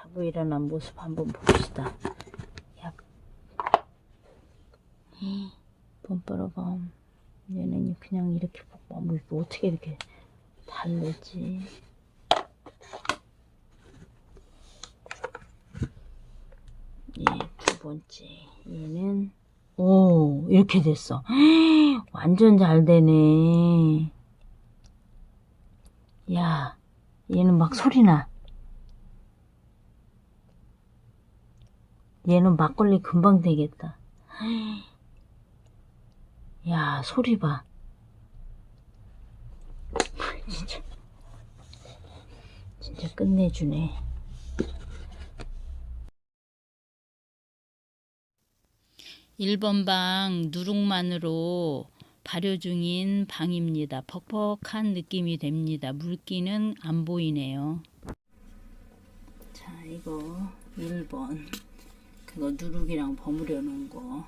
자고 일어난 모습 한번 봅시다. 야. 봄바라밤. 얘는 그냥 이렇게 뭐 이거 어떻게 이렇게 달래지? 예, 두 번째. 얘는 오 이렇게 됐어. 완전 잘 되네. 야, 얘는 막 소리 나. 얘는 막걸리 금방 되겠다. 야, 소리 봐. 진짜. 진짜 끝내주네. 일 번 방 누룩만으로 발효 중인 방입니다. 퍽퍽한 느낌이 됩니다. 물기는 안 보이네요. 자, 이거 1번. 그거 누룩이랑 버무려 놓은 거.